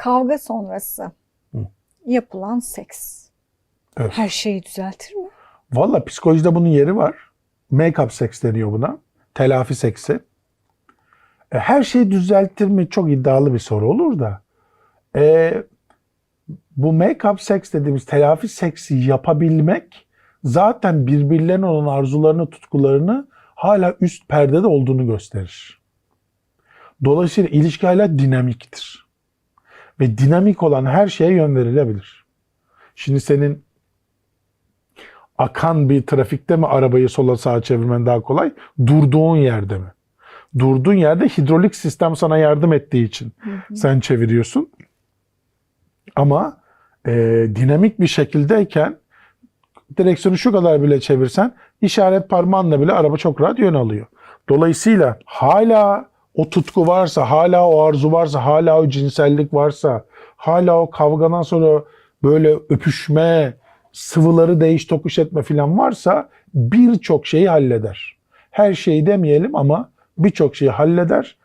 Kavga sonrası Hı. yapılan seks Evet. her şeyi düzeltir mi? Valla psikolojide bunun yeri var. Make-up seks deniyor buna. Telafi seksi. E, her şeyi düzeltir mi? Çok iddialı bir soru olur da. E, bu make-up seks dediğimiz telafi seksi yapabilmek zaten birbirlerine olan arzularını, tutkularını hala üst perdede olduğunu gösterir. Dolayısıyla ilişki hala dinamiktir. Ve dinamik olan her şeye yön verilebilir. Şimdi senin akan bir trafikte mi arabayı sola sağa çevirmen daha kolay? Durduğun yerde mi? Durduğun yerde hidrolik sistem sana yardım ettiği için sen çeviriyorsun. Ama e, dinamik bir şekildeyken direksiyonu şu kadar bile çevirsen işaret parmağınla bile araba çok rahat yön alıyor. Dolayısıyla hala o tutku varsa, hala o arzu varsa, hala o cinsellik varsa, hala o kavgadan sonra böyle öpüşme, sıvıları değiş tokuş etme falan varsa birçok şeyi halleder. Her şeyi demeyelim ama birçok şeyi halleder